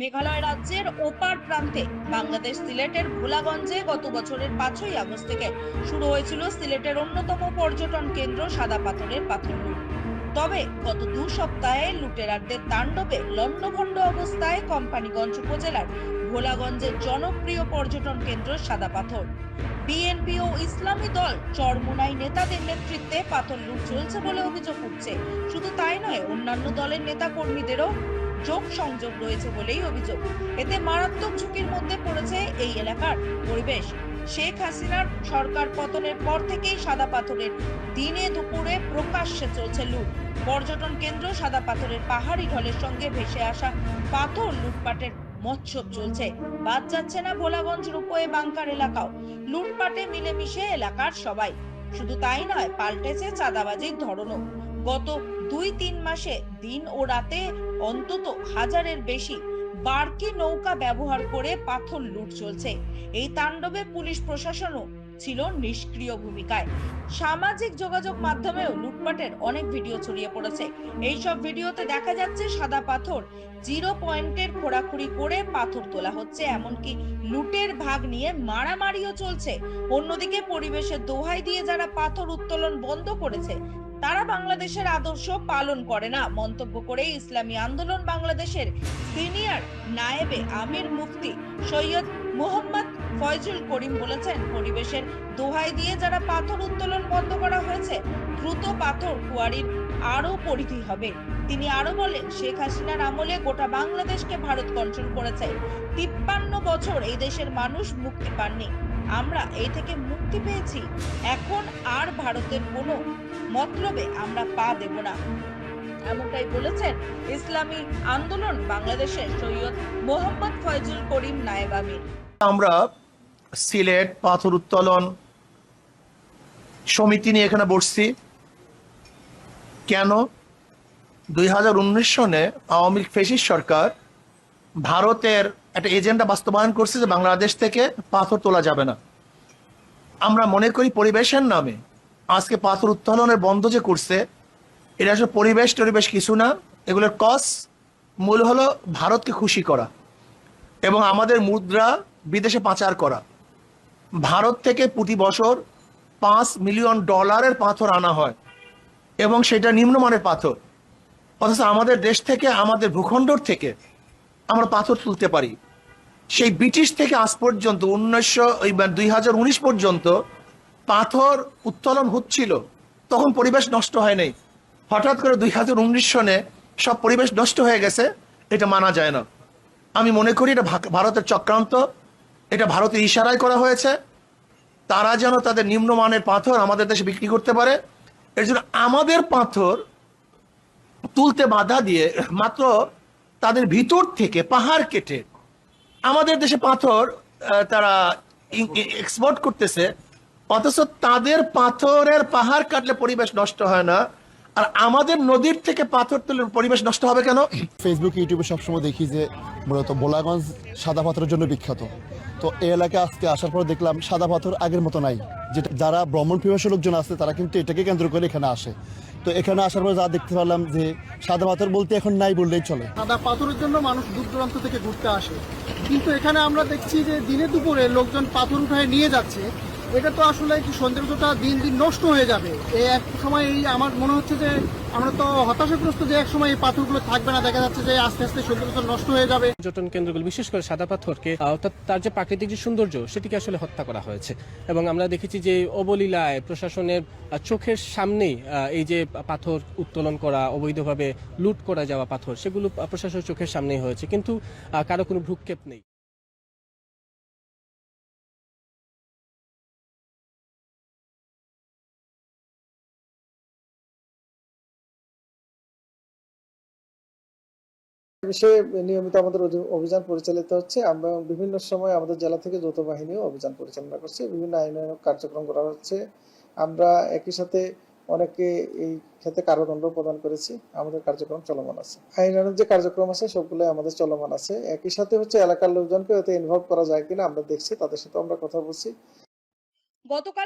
মেঘালয় রাজ্যের ওপার প্রান্তে বাংলাদেশ সিলেটের ভোলাগঞ্জে গত বছরের পাঁচই আগস্ট থেকে শুরু হয়েছিল সিলেটের অন্যতম পর্যটন কেন্দ্র সাদা পাথরের পাথর লুট তবে গত দু সপ্তাহে লুটেরারদের তাণ্ডবে লণ্ডভণ্ড অবস্থায় কোম্পানিগঞ্জ উপজেলার ভোলাগঞ্জের জনপ্রিয় পর্যটন কেন্দ্র সাদা পাথর। বিএনপি ও ইসলামী দল চরমুনাই নেতাদের নেতৃত্বে পাথর লুট চলছে বলে অভিযোগ উঠছে। শুধু তাই নয়, অন্যান্য দলের নেতা কর্মীদেরও যোগ সংযোগ রয়েছে বলেই অভিযোগ। এতে মারাত্মক ঝুঁকির মধ্যে পড়েছে এই এলাকার পরিবেশ। শেখ হাসিনার সরকার পতনের পর থেকেই সাদা পাথরের দিনে দুপুরে প্রকাশ্যে চলছে লুট। পর্যটন কেন্দ্র সাদা পাথরের পাহাড়ি ঢলের সঙ্গে ভেসে আসা পাথর লুটপাটের মৎসব চলছে। বাদ যাচ্ছে না ভোলাগঞ্জ রূপয়ে বাংকার এলাকাও। লুটপাটে মিলেমিশে এলাকার সবাই। শুধু তাই নয়, পাল্টেছে চাঁদাবাজির ধরনও। গত দুই তিন মাসে দিন ও রাতে অন্তত হাজারের বেশি বারকি নৌকা ব্যবহার করে পাথর লুট চলছে। এই তাণ্ডবে পুলিশ প্রশাসনও ছিল নিষ্ক্রিয় ভূমিকায়। সামাজিক যোগাযোগ মাধ্যমেও লুটপাটের অনেক ভিডিও ছড়িয়ে পড়েছে। এইসব ভিডিওতে দেখা যাচ্ছে সাদা পাথর জিরো পয়েন্টের খোঁড়াখুড়ি করে পাথর তোলা হচ্ছে, এমনকি লুটের ভাগ নিয়ে মারামারিও চলছে। অন্যদিকে পরিবেশের দোহাই দিয়ে যারা পাথর উত্তোলন বন্ধ করেছে তারা বাংলাদেশের আদর্শ পালন করে না। মন্তব্য করে ইসলামী আন্দোলন বাংলাদেশের সিনিয়র নায়েবে আমির মুফতি সৈয়দ মোহাম্মদ ফয়জুল করিম বলেছেন, পরিবেশের দোহাই দিয়ে যারা পাথর উত্তোলন বন্ধ করা হয়েছে, দ্রুত পাথর কুয়ারির আরও পরিধি হবে। তিনি আরও বলেন, শেখ হাসিনার আমলে গোটা বাংলাদেশকে ভারত কন্ট্রোল করেছে। তিপ্পান্ন বছর এই দেশের মানুষ মুক্তি পাননি। আমরা এই থেকে মুক্তি পেয়েছি। এখন আর ভারতের কোনো মতলবে আমরা পা দেব না। এমনটাই বলেছেন ইসলামী আন্দোলন বাংলাদেশের সৈয়দ মোহাম্মদ ফয়জুল করিম নায়েব আমির। আমরা সিলেট পাথর উত্তোলন সমিতি নিয়ে এখানে বসছি। কেন? দুই হাজার উনিশ সনে আওয়ামী লীগ ফেসিস সরকার ভারতের একটা এজেন্ডা বাস্তবায়ন করছে যে বাংলাদেশ থেকে পাথর তোলা যাবে না। আমরা মনে করি পরিবেশের নামে আজকে পাথর উত্তোলনের বন্ধ যে করছে, এটা আসলে পরিবেশ টরিবেশ কিছু না, এগুলোর কস মূল হলো ভারতকে খুশি করা এবং আমাদের মুদ্রা বিদেশে পাচার করা। ভারত থেকে প্রতি বছর পাঁচ মিলিয়ন ডলারের পাথর আনা হয় এবং সেটা নিম্নমানের পাথর। অথচ আমাদের দেশ থেকে, আমাদের ভূখণ্ডর থেকে আমরা পাথর তুলতে পারি। সেই ব্রিটিশ থেকে আজ পর্যন্ত উনিশশো দুই হাজার উনিশ পর্যন্ত পাথর উত্তোলন হচ্ছিল। তখন পরিবেশ নষ্ট হয় নাই। হঠাৎ করে দুই হাজার উনিশ সনে সব পরিবেশ নষ্ট হয়ে গেছে, এটা মানা যায় না। আমি মনে করি এটা ভারতের চক্রান্ত। এটা ভারতের ইশারায় করা হয়েছে। তারা যেন তাদের নিম্নমানের পাথর আমাদের দেশে বিক্রি করতে পারে। এর জন্য আমাদের পাথর তুলতে বাধা দিয়ে মাত্র তাদের ভিতর থেকে পাহাড় কেটে আমাদের দেশে পাথর তারা এক্সপোর্ট করতেছে, অথচ তাদের পাথরের পাহাড় কাটলে পরিবেশ নষ্ট হয় না। আর আমাদের নদীর থেকে পাথর তুলে পরিবেশ নষ্ট হবে কেন? ফেসবুক ইউটিউবে সবসময় দেখি যে মূলত বোলাগঞ্জ সাদা পাথরের জন্য বিখ্যাত। তো এই এলাকায় আজকে আসার পর দেখলাম সাদা পাথর আগের মতো নাই। যেটা যারা ভ্রমণ পিপাসী লোকজন আছে তারা কিন্তু এটাকে কেন্দ্র করে এখানে আসে। তো এখানে আসার পর যা দেখতে পারলাম যে সাদা পাথর বলতে এখন নাই বললেই চলে। সাদা পাথরের জন্য মানুষ দূর দূরান্ত থেকে ঘুরতে আসে। কিন্তু এখানে আমরা দেখছি যে দিনে দুপুরে লোকজন পাথর উঠায় নিয়ে যাচ্ছে। এটা তো আসলে কি সৌন্দর্যটা দিন দিন নষ্ট হয়ে যাবে। এই এক সময় এই আমার মনে হচ্ছে যে, আমরা তো হতাশাগ্রস্ত যে এক সময় এই পাথরগুলো থাকবে না, দেখা যাচ্ছে যে আস্তে আস্তে সৌন্দর্য নষ্ট হয়ে যাবে। পর্যটন কেন্দ্রগুলো, বিশেষ করে সাদা পাথরকে অর্থাৎ তার যে প্রাকৃতিক যে সৌন্দর্য, সেটিকে আসলে হত্যা করা হয়েছে। এবং আমরা দেখেছি যে অবলীলায় প্রশাসনের চোখের সামনেই এই যে পাথর উত্তোলন করা, অবৈধভাবে লুট করা যাওয়া পাথর, সেগুলো প্রশাসনের চোখের সামনেই হয়েছে। কিন্তু কারও কোনো ভ্রুক্ষেপ নেই। বিষয়ে নিয়মিত আমাদের অভিযান পরিচালিত হচ্ছে। আমরা বিভিন্ন সময় আমাদের জেলা থেকে যৌথ বাহিনীও অভিযান পরিচালনা করছে। বিভিন্ন আইনানুগ কার্যক্রম করা হচ্ছে। আমরা একই সাথে অনেকে এই ক্ষেত্রে কারাদণ্ড প্রদান করেছি। আমাদের কার্যক্রম চলমান আছে। আইনানুগ যে কার্যক্রম আছে, সবগুলো আমাদের চলমান আছে। একই সাথে হচ্ছে এলাকার লোকজনকে এতে ইনভলভ করা যায় কিনা আমরা দেখছি, তাদের সাথে আমরা কথা বলছি। গতকাল